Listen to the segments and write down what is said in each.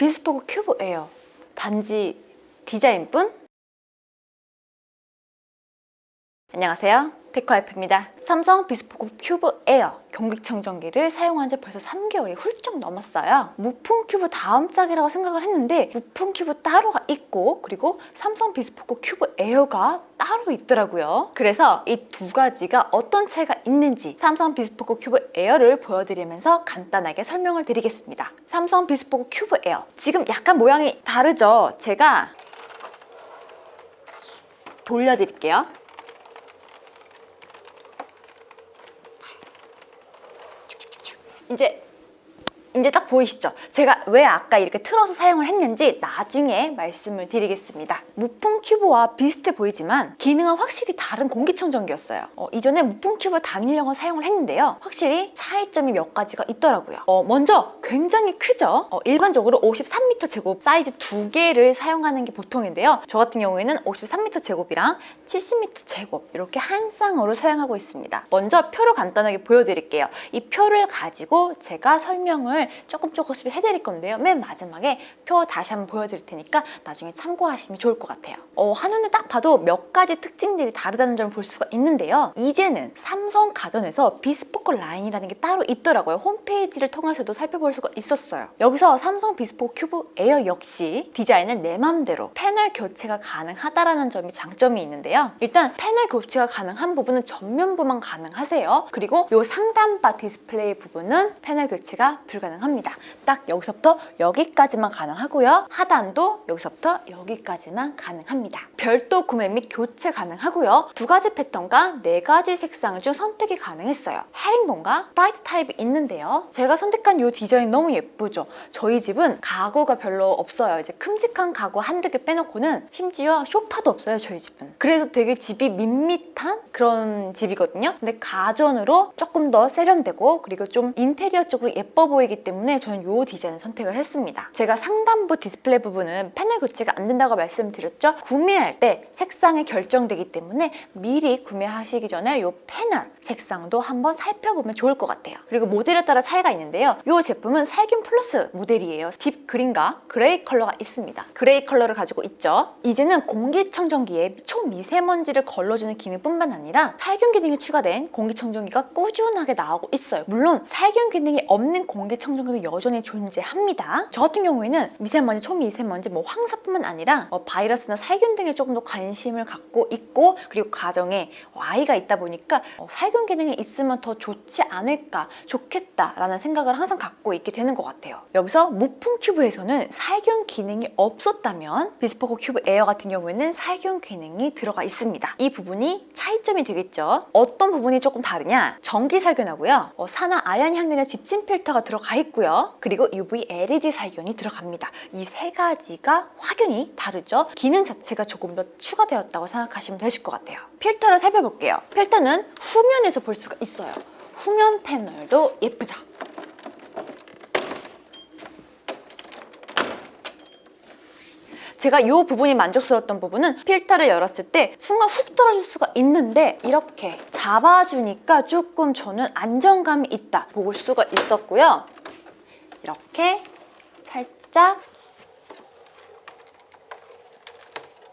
비스포크 큐브 에어 단지 디자인뿐? 안녕하세요. 테크와이프입니다. 삼성 비스포크 큐브 에어 경기청정기를 사용한 지 벌써 3개월이 훌쩍 넘었어요. 무풍 큐브 다음 짝이라고 생각을 했는데 무풍 큐브 따로가 있고 그리고 삼성 비스포크 큐브 에어가 따로 있더라고요. 그래서 이 두 가지가 어떤 차이가 있는지 삼성 비스포크 큐브 에어를 보여드리면서 간단하게 설명을 드리겠습니다. 삼성 비스포크 큐브 에어 지금 약간 모양이 다르죠? 제가 돌려드릴게요. 이제 이제 딱 보이시죠? 제가 왜 아까 이렇게 틀어서 사용을 했는지 나중에 말씀을 드리겠습니다. 무풍 큐브와 비슷해 보이지만 기능은 확실히 다른 공기청정기였어요. 어, 이전에 무풍 큐브 단일형을 사용을 했는데요. 확실히 차이점이 몇 가지가 있더라고요. 어, 먼저 굉장히 크죠? 어, 일반적으로 53m 제곱 사이즈 두 개를 사용하는 게 보통인데요. 저 같은 경우에는 53m 제곱이랑 70m 제곱 이렇게 한 쌍으로 사용하고 있습니다. 먼저 표를 간단하게 보여드릴게요. 이 표를 가지고 제가 설명을 조금 조금씩 해드릴 건데요. 맨 마지막에 표 다시 한번 보여드릴 테니까 나중에 참고하시면 좋을 것 같아요. 어, 한눈에 딱 봐도 몇 가지 특징들이 다르다는 점을 볼 수가 있는데요. 이제는 삼성 가전에서 비스포크 라인이라는 게 따로 있더라고요. 홈페이지를 통해서도 살펴볼 수가 있었어요. 여기서 삼성 비스포크 큐브 에어 역시 디자인을 내 맘대로 패널 교체가 가능하다라는 점이 장점이 있는데요. 일단 패널 교체가 가능한 부분은 전면부만 가능하세요. 그리고 이 상단바 디스플레이 부분은 패널 교체가 불가능 합니다. 딱 여기서부터 여기까지만 가능하고요. 하단도 여기서부터 여기까지만 가능합니다. 별도 구매 및 교체 가능하고요. 두 가지 패턴과 네 가지 색상 중 선택이 가능했어요. 헤링본과 브라이트 타입이 있는데요. 제가 선택한 이 디자인 너무 예쁘죠? 저희 집은 가구가 별로 없어요. 이제 큼직한 가구 한두 개 빼놓고는 심지어 소파도 없어요. 저희 집은. 그래서 되게 집이 밋밋한 그런 집이거든요. 근데 가전으로 조금 더 세련되고 그리고 좀 인테리어 쪽으로 예뻐 보이기 때문에 저는 이 디자인을 선택을 했습니다. 제가 상단부 디스플레이 부분은 패널 교체가 안 된다고 말씀드렸죠. 구매할 때 색상이 결정되기 때문에 미리 구매하시기 전에 이 패널 색상도 한번 살펴보면 좋을 것 같아요. 그리고 모델에 따라 차이가 있는데요. 이 제품은 살균 플러스 모델이에요. 딥 그린과 그레이 컬러가 있습니다. 그레이 컬러를 가지고 있죠. 이제는 공기청정기에 초미세먼지를 걸러주는 기능뿐만 아니라 살균 기능이 추가된 공기청정기가 꾸준하게 나오고 있어요. 물론 살균 기능이 없는 공기청정기 도 여전히 존재합니다. 저 같은 경우에는 미세먼지, 초미세먼지, 뭐 황사뿐만 아니라 어, 바이러스나 살균 등에 조금 더 관심을 갖고 있고 그리고 가정에 아이가 있다 보니까 어, 살균 기능이 있으면 더 좋지 않을까, 좋겠다라는 생각을 항상 갖고 있게 되는 것 같아요. 여기서 무풍 큐브에서는 살균 기능이 없었다면 비스포크 큐브 에어 같은 경우에는 살균 기능이 들어가 있습니다. 이 부분이 차이점이 되겠죠. 어떤 부분이 조금 다르냐? 전기 살균하고요. 어, 산화 아연 향균의 집진 필터가 들어가 있고요. 그리고 UV LED 살균이 들어갑니다. 이 세 가지가 확연히 다르죠. 기능 자체가 조금 더 추가되었다고 생각하시면 되실 것 같아요. 필터를 살펴볼게요. 필터는 후면에서 볼 수가 있어요. 후면 패널도 예쁘죠? 제가 이 부분이 만족스러웠던 부분은 필터를 열었을 때 순간 훅 떨어질 수가 있는데 이렇게 잡아주니까 조금 저는 안정감이 있다 볼 수가 있었고요. 이렇게 살짝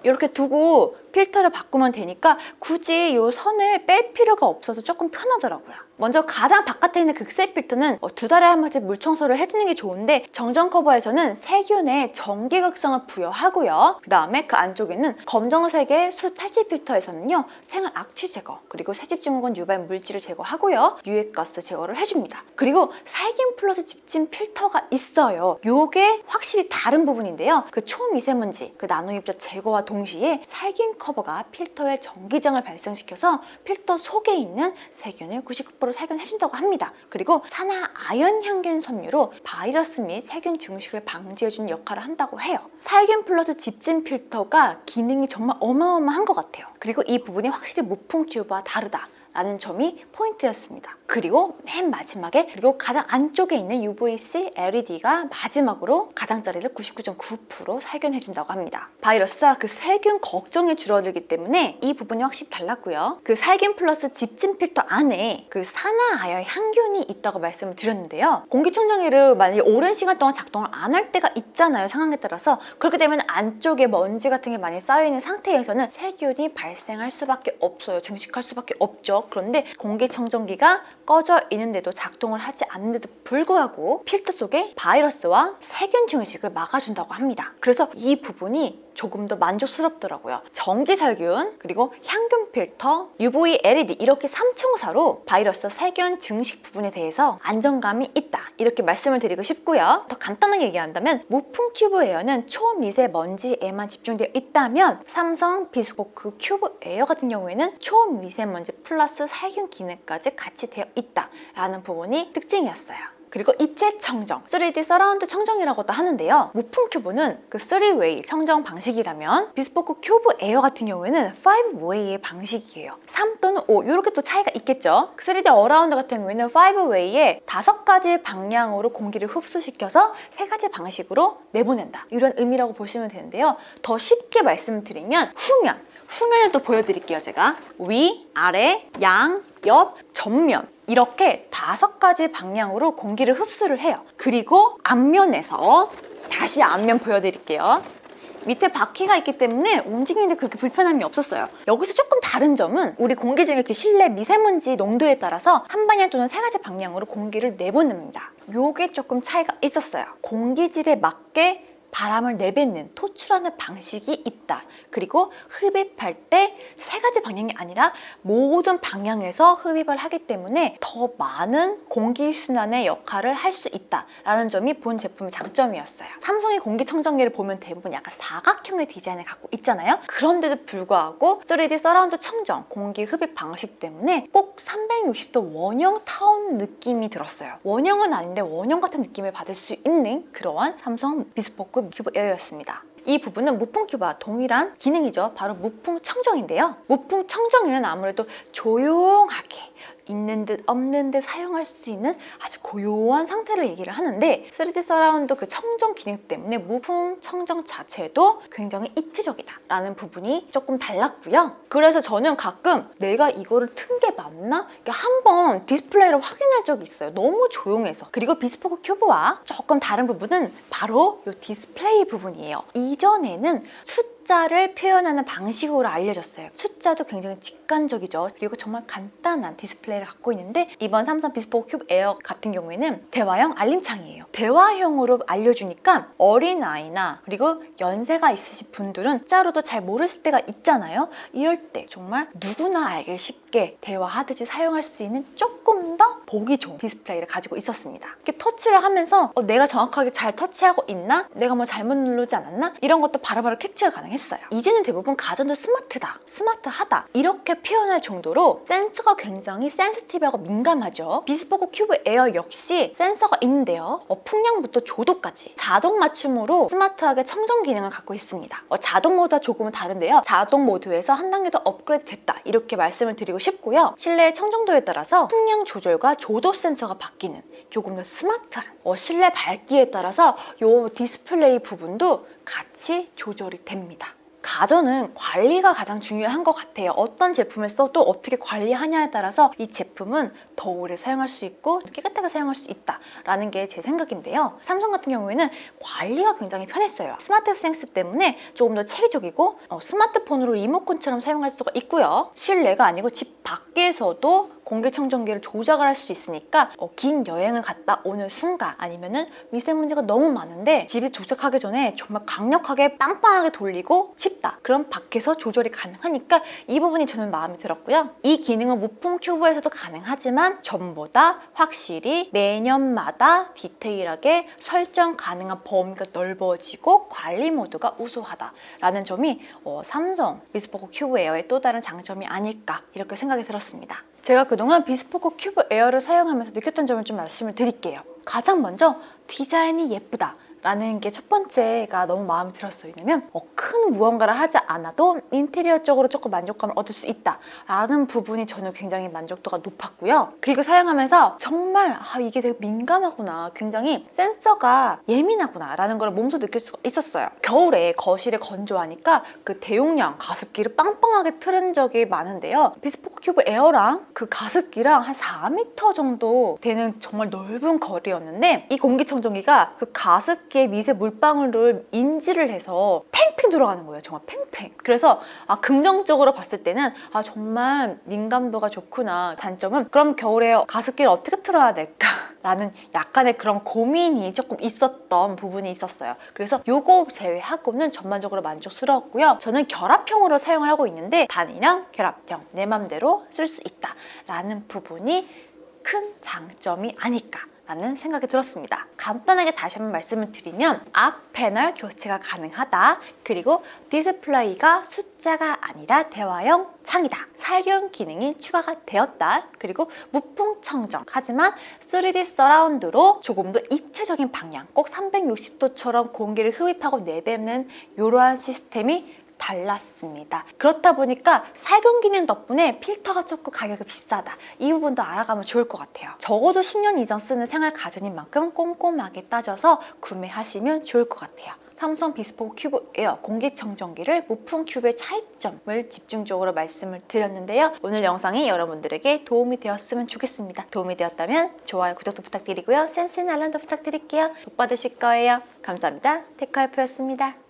이렇게 두고 필터를 바꾸면 되니까 굳이 이 선을 뺄 필요가 없어서 조금 편하더라고요. 먼저 가장 바깥에 있는 극세 필터는 어, 두 달에 한 번씩 물 청소를 해주는 게 좋은데 정전 커버에서는 세균에 전기 극성을 부여하고요. 그 다음에 그 안쪽에는 검정색의 수 탈취 필터에서는요 생활 악취 제거 그리고 새집 증후군 유발 물질을 제거하고요 유해가스 제거를 해줍니다. 그리고 살균 플러스 집진 필터가 있어요. 요게 확실히 다른 부분인데요. 그 초미세먼지 그 나노입자 제거와 동시에 살균 커버가 필터에 전기장을 발생시켜서 필터 속에 있는 세균을 99% 살균해준다고 합니다. 그리고 산화 아연 향균 섬유로 바이러스 및 세균 증식을 방지해주는 역할을 한다고 해요. 살균 플러스 집진 필터가 기능이 정말 어마어마한 것 같아요. 그리고 이 부분이 확실히 무풍 튜브와 다르다. 라는 점이 포인트였습니다. 그리고 맨 마지막에 그리고 가장 안쪽에 있는 UVC LED가 마지막으로 가장자리를 99.9% 살균해준다고 합니다. 바이러스와 그 세균 걱정이 줄어들기 때문에 이 부분이 확실히 달랐고요. 그 살균 플러스 집진 필터 안에 그 산화아열 향균이 있다고 말씀을 드렸는데요. 공기청정기를 만약에 오랜 시간 동안 작동을 안 할 때가 있잖아요. 상황에 따라서. 그렇게 되면 안쪽에 먼지 같은 게 많이 쌓여있는 상태에서는 세균이 발생할 수밖에 없어요. 증식할 수밖에 없죠. 그런데 공기청정기가 꺼져 있는데도 작동을 하지 않는데도 불구하고 필터 속에 바이러스와 세균 증식을 막아준다고 합니다. 그래서 이 부분이 조금 더 만족스럽더라고요. 전기 살균, 그리고 향균 필터, UV LED 이렇게 삼총사로 바이러스 세균 증식 부분에 대해서 안정감이 있다. 이렇게 말씀을 드리고 싶고요. 더 간단하게 얘기한다면 무풍 큐브 에어는 초미세먼지에만 집중되어 있다면 삼성 비스포크 큐브 에어 같은 경우에는 초미세먼지 플러스 살균 기능까지 같이 되어 있다라는 부분이 특징이었어요. 그리고 입체 청정, 3D 서라운드 청정이라고도 하는데요. 무풍 큐브는 그 3웨이 청정 방식이라면 비스포크 큐브 에어 같은 경우에는 5웨이의 방식이에요. 3 또는 5 이렇게 또 차이가 있겠죠. 3D 어라운드 같은 경우에는 5웨이에 다섯 가지 방향으로 공기를 흡수시켜서 세 가지 방식으로 내보낸다. 이런 의미라고 보시면 되는데요. 더 쉽게 말씀드리면 후면, 후면을 또 보여드릴게요, 제가. 위, 아래, 양, 옆, 전면. 이렇게 다섯 가지 방향으로 공기를 흡수를 해요. 그리고 앞면에서 다시 앞면 보여드릴게요. 밑에 바퀴가 있기 때문에 움직이는데 그렇게 불편함이 없었어요. 여기서 조금 다른 점은 우리 공기 중에 그 실내 미세먼지 농도에 따라서 한 방향 또는 세 가지 방향으로 공기를 내보냅니다. 요게 조금 차이가 있었어요. 공기질에 맞게 바람을 내뱉는 토출하는 방식이 있다. 그리고 흡입할 때 세 가지 방향이 아니라 모든 방향에서 흡입을 하기 때문에 더 많은 공기 순환의 역할을 할 수 있다라는 점이 본 제품의 장점이었어요. 삼성의 공기청정기를 보면 대부분 약간 사각형의 디자인을 갖고 있잖아요. 그런데도 불구하고 3D 서라운드 청정 공기 흡입 방식 때문에 꼭 360도 원형 타운 느낌이 들었어요. 원형은 아닌데 원형 같은 느낌을 받을 수 있는 그러한 삼성 비스포크 큐브 에어였습니다. 이 부분은 무풍 큐브와 동일한 기능이죠. 바로 무풍 청정인데요. 무풍 청정에는 아무래도 조용하게 있는 듯 없는 듯 사용할 수 있는 아주 고요한 상태를 얘기를 하는데 3D 서라운드 그 청정 기능 때문에 무풍 청정 자체도 굉장히 입체적이다 라는 부분이 조금 달랐고요. 그래서 저는 가끔 내가 이거를 튼 게 맞나? 한번 디스플레이를 확인할 적이 있어요. 너무 조용해서. 그리고 비스포크 큐브와 조금 다른 부분은 바로 이 디스플레이 부분이에요. 이전에는 숫 숫자를 표현하는 방식으로 알려졌어요. 숫자도 굉장히 직관적이죠. 그리고 정말 간단한 디스플레이를 갖고 있는데 이번 삼성 비스포크 큐브 에어 같은 경우에는 대화형 알림창이에요. 대화형으로 알려주니까 어린아이나 그리고 연세가 있으신 분들은 숫자로도 잘 모르실 때가 있잖아요. 이럴 때 정말 누구나 알기 쉽게 대화하듯이 사용할 수 있는 조금 더 보기 좋은 디스플레이를 가지고 있었습니다. 이렇게 터치를 하면서 어, 내가 정확하게 잘 터치하고 있나? 내가 뭐 잘못 누르지 않았나? 이런 것도 바로바로 캡처가 가능해요. 했어요. 이제는 대부분 가전도 스마트다, 스마트하다 이렇게 표현할 정도로 센서가 굉장히 센시티브하고 민감하죠. 비스포크 큐브 에어 역시 센서가 있는데요. 어, 풍량부터 조도까지 자동 맞춤으로 스마트하게 청정 기능을 갖고 있습니다. 어, 자동 모드와 조금은 다른데요. 자동 모드에서 한 단계 더 업그레이드 됐다 이렇게 말씀을 드리고 싶고요. 실내 청정도에 따라서 풍량 조절과 조도 센서가 바뀌는 조금 더 스마트한 어, 실내 밝기에 따라서 이 디스플레이 부분도 같이 조절이 됩니다. 가전은 관리가 가장 중요한 것 같아요. 어떤 제품을 써도 어떻게 관리하냐에 따라서 이 제품은 더 오래 사용할 수 있고 깨끗하게 사용할 수 있다라는 게 제 생각인데요. 삼성 같은 경우에는 관리가 굉장히 편했어요. 스마트 센스 때문에 조금 더 체계적이고 어, 스마트폰으로 리모컨처럼 사용할 수가 있고요. 실내가 아니고 집 밖에서도 공기청정기를 조작을 할 수 있으니까 어, 긴 여행을 갔다 오는 순간 아니면은 미세먼지가 너무 많은데 집에 도착하기 전에 정말 강력하게 빵빵하게 돌리고 싶다. 그럼 밖에서 조절이 가능하니까 이 부분이 저는 마음에 들었고요. 이 기능은 무풍 큐브에서도 가능하지만 전보다 확실히 매년마다 디테일하게 설정 가능한 범위가 넓어지고 관리 모드가 우수하다라는 점이 어, 삼성 비스포크 큐브 에어의 또 다른 장점이 아닐까 이렇게 생각이 들었습니다. 제가 그동안 비스포크 큐브 에어를 사용하면서 느꼈던 점을 좀 말씀을 드릴게요. 가장 먼저 디자인이 예쁘다. 라는 게 첫 번째가 너무 마음에 들었어요. 왜냐면 어, 큰 무언가를 하지 않아도 인테리어 쪽으로 조금 만족감을 얻을 수 있다. 라는 부분이 저는 굉장히 만족도가 높았고요. 그리고 사용하면서 정말 아, 이게 되게 민감하구나. 굉장히 센서가 예민하구나. 라는 걸 몸소 느낄 수가 있었어요. 겨울에 거실에 건조하니까 그 대용량 가습기를 빵빵하게 틀은 적이 많은데요. 비스포크 큐브 에어랑 그 가습기랑 한 4m 정도 되는 정말 넓은 거리였는데 이 공기청정기가 그 가습 기의 미세 물방울을 인지를 해서 팽팽 들어가는 거예요. 정말 팽팽. 그래서 아 긍정적으로 봤을 때는 아 정말 민감도가 좋구나. 단점은 그럼 겨울에 가습기를 어떻게 틀어야 될까? 라는 약간의 그런 고민이 조금 있었던 부분이 있었어요. 그래서 요거 제외하고는 전반적으로 만족스러웠고요. 저는 결합형으로 사용을 하고 있는데 단위랑 결합형 내 맘대로 쓸 수 있다라는 부분이 큰 장점이 아닐까. 라는 생각이 들었습니다. 간단하게 다시 한번 말씀을 드리면 앞 패널 교체가 가능하다. 그리고 디스플레이가 숫자가 아니라 대화형 창이다. 살균 기능이 추가가 되었다. 그리고 무풍 청정. 하지만 3D 서라운드로 조금 더 입체적인 방향, 꼭 360도처럼 공기를 흡입하고 내뱉는 이러한 시스템이 달랐습니다. 그렇다 보니까 살균 기능 덕분에 필터가 조금 가격이 비싸다. 이 부분도 알아가면 좋을 것 같아요. 적어도 10년 이상 쓰는 생활 가전인 만큼 꼼꼼하게 따져서 구매하시면 좋을 것 같아요. 삼성 비스포크 큐브 에어 공기청정기를 무풍 큐브의 차이점을 집중적으로 말씀을 드렸는데요. 오늘 영상이 여러분들에게 도움이 되었으면 좋겠습니다. 도움이 되었다면 좋아요, 구독도 부탁드리고요. 센스 있는 알람도 부탁드릴게요. 복 받으실 거예요. 감사합니다. 테크하이프였습니다.